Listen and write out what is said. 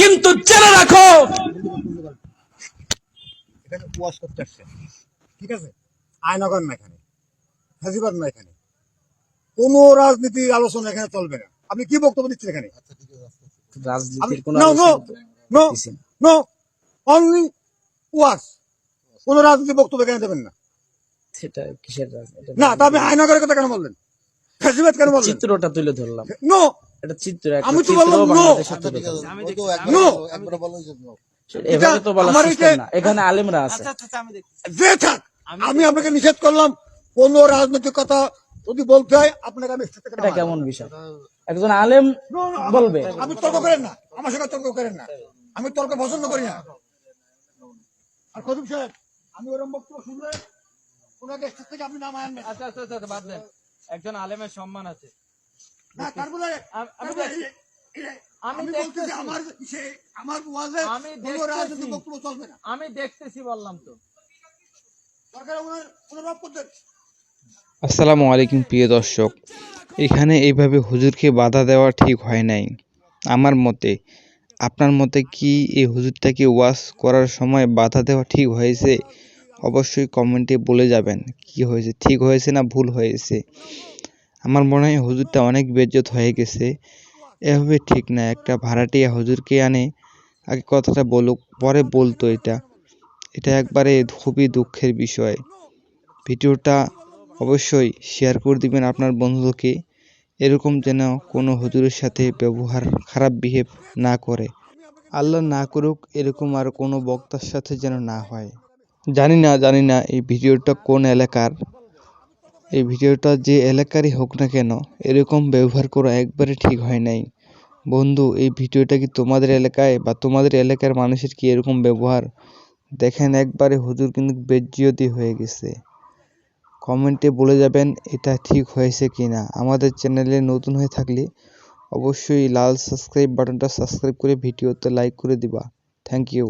কিন্তু জেনে রাখো। এখানে করতে ঠিক আছে? আয়নগর না এখানে হাজিবাদ না এখানে কোনো রাজনীতি আলোচনা এখানে চলবে না। আপনি কি বক্তব্য দিচ্ছেন এখানে? রাজনীতির কোনো নো নো অনলি রাজনীতি বক্তব্য এখানে দেবেন না। সেটা কিসের রাজনীতি? না তা আপনি আয়নগরের কথা কেন বললেন? হাজিবাদ কেন বললেন? চিত্রটা তুলে ধরলাম। নো এটা চিত্র আমি তো বললাম। নো এভাবে তো বলা সিস্টেম না। এখানে আলেমরা আছে। যে থাক আমি আপনাকে নিষেধ করলাম কোন রাজনৈতিক কথা যদি বলতে হয় আপনাকে আমি থেকে এটা কেমন বিষয়? একজন আলেম no, আমি- আপনি তর্ক করেন না। আমার সঙ্গে তর্ক করেন না। আমি তর্ক পছন্দ করি না। আর খতিব সাহেব আমি ওরকম বক্তব্য শুনলে ওনাকে থেকে আপনি নামায় আনবেন আচ্ছা আচ্ছা আচ্ছা বাদ দেন। একজন আলেমের সম্মান আছে। না আমি বলতেছি দেখতেছি। আমার সে আমার ওয়াজে আমি কোনো দেখতেছি। বক্তব্য চলবে না। আমি দেখতেছি বললাম তো। সরকার ওনার অনুভব করতেন। আসসালামু আলাইকুম প্রিয় দর্শক। এখানে এইভাবে হুজুরকে বাধা দেওয়া ঠিক হয় নাই। আমার মতে আপনার মতে কি এই হুজুরটাকে ওয়াশ করার সময় বাধা দেওয়া ঠিক হয়েছে? অবশ্যই কমেন্টে বলে যাবেন কি হয়েছে ঠিক হয়েছে না ভুল হয়েছে। আমার মনে হয় হুজুরটা অনেক বেজ্জত হয়ে গেছে। এভাবে ঠিক না, একটা ভাড়াটিয়া হুজুরকে আনে, আগে কথাটা বলুক, পরে বলতো এটা। এটা একবারে খুবই দুঃখের বিষয়। ভিডিওটা অবশ্যই শেয়ার করে দিবেন আপনার বন্ধুকে। এরকম যেন কোনো হুজুরের সাথে ব্যবহার, খারাপ বিহেভ না করে। আল্লাহ না করুক, এরকম আর কোনো বক্তার সাথে যেন না হয়। জানি না জানি না এই ভিডিওটা কোন এলাকার। এই ভিডিওটা যে এলাকারই হোক না কেন, এরকম ব্যবহার করা একবারে ঠিক হয় নাই। বন্ধু, এই ভিডিওটা কি তোমাদের এলাকায় বা তোমাদের এলাকার মানুষের কি এরকম ব্যবহার? দেখেন একবারে হুজুর কিন্তু বেজ্জিয়তি হয়ে গেছে। কমেন্টে বলে যাবেন, এটা ঠিক হয়েছে কি না আমাদের চ্যানেলে নতুন হয়ে থাকলে অবশ্যই লাল সাবস্ক্রাইব বাটনটা সাবস্ক্রাইব করে ভিডিওতে লাইক করে দিবা। Thank you.